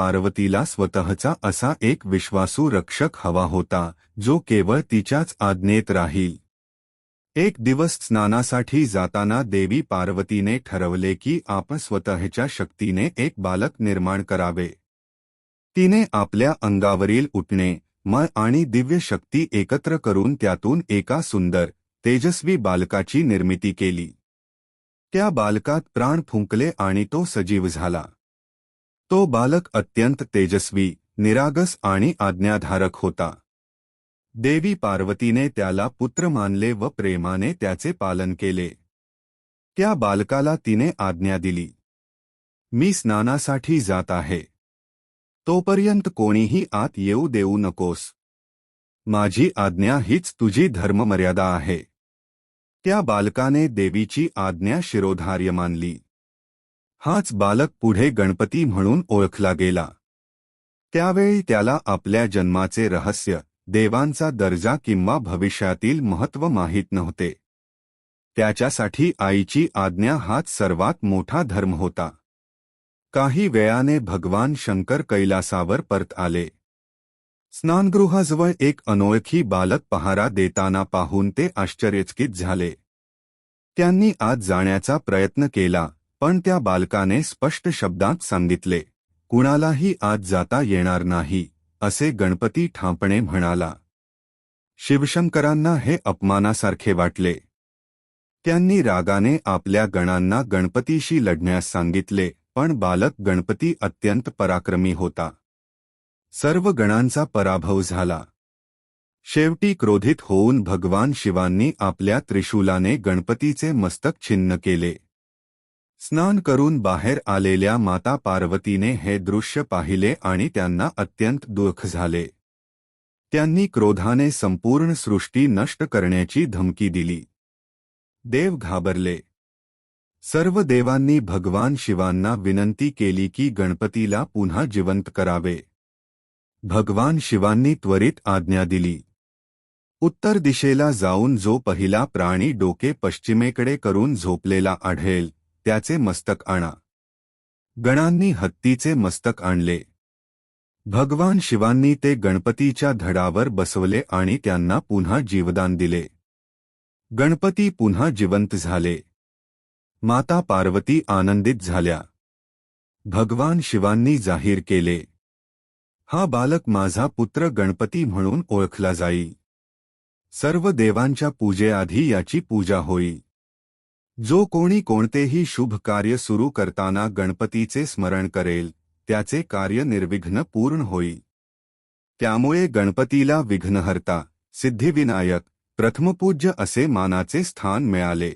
पार्वतीला स्वतःचा असा एक विश्वासू रक्षक हवा होता जो केवळ तिच्याच आज्ञेत राहील. एक दिवस स्नानासाठी जाताना देवी पार्वतीने ठरवले की आपण स्वतःच्या शक्तीने एक बालक निर्माण करावे. तिने आपल्या अंगावरील उठणे मय आणि दिव्य शक्ती एकत्र करून त्यातून एका सुंदर तेजस्वी बालकाची निर्मिती केली. त्या बालकात प्राण फुंकले आणि तो सजीव झाला. तो बालक अत्यंत तेजस्वी निरागस आणि आज्ञाधारक होता. देवी पार्वतीने त्याला पुत्र मानले व प्रेमाने त्याचे पालन केले. त्या बालकाला तिने आज्ञा दिली. मी स्नानासाठी जात आहे. तोपर्यंत कोणीही आत येऊ देऊ नकोस. माझी आज्ञा हीच तुझी धर्ममर्यादा आहे. त्या बालकाने देवीची आज्ञा शिरोधार्य मानली. हाच बालक पुढे गणपती म्हणून ओळखला गेला. त्यावेळी त्याला आपल्या जन्माचे रहस्य देवांचा दर्जा किंवा भविष्यातील महत्त्व माहीत नव्हते. त्याच्यासाठी आईची आज्ञा हाच सर्वात मोठा धर्म होता. काही वेळाने भगवान शंकर कैलासावर परत आले. स्नानगृहाजवळ एक अनोळखी बालक पहारा देताना पाहून ते आश्चर्यचकित झाले. त्यांनी आज जाण्याचा प्रयत्न केला. पण त्या बालकाने स्पष्ट शब्दात सांगितले कुणालाही आत जाता येणार नाही असे गणपती ठापणे म्हणाला. शिवशंकरांना हे अपमानासारखे वाटले. त्यांनी रागाने आपल्या गणांना गणपतीशी लढण्यास सांगितले पण बालक गणपती अत्यंत पराक्रमी होता. सर्व गणांचा पराभव झाला. शेवटी क्रोधित होऊन भगवान शिवांनी आपल्या त्रिशूलाने गणपतीचे मस्तक छिन्न केले. स्नान करून बाहेर आलेल्या माता पार्वतीने हे दृश्य पाहिले आणि त्यांना अत्यंत दुःख झाले. त्यांनी क्रोधाने संपूर्ण सृष्टी नष्ट करण्याची धमकी दिली. देव घाबरले. सर्व देवांनी भगवान शिवांना विनंती केली की गणपतीला पुन्हा जिवंत करावे. भगवान शिवांनी त्वरित आज्ञा दिली. उत्तर दिशेला जाऊन जो पहिला प्राणी डोके पश्चिमेकडे करून झोपलेला आढळेल. त्याचे मस्तक आणा. गणांनी हत्तीचे मस्तक आणले. भगवान शिवांनी ते गणपतीच्या धडावर बसवले आणि त्यांना पुन्हा जीवदान दिले. गणपती पुन्हा जिवंत झाले. माता पार्वती आनंदित झाल्या. भगवान शिवांनी जाहीर केले. हा बालक माझा पुत्र गणपती म्हणून ओळखला जाई. सर्व देवांच्या पूजेआधी याची पूजा होई. जो कोणी कोणतेही शुभ कार्य सुरू करताना गणपतीचे स्मरण करेल त्याचे कार्य निर्विघ्न पूर्ण होईल. त्यामुळे गणपतीला विघ्नहर्ता सिद्धिविनायक प्रथमपूज्य असे मानाचे स्थान मिळाले.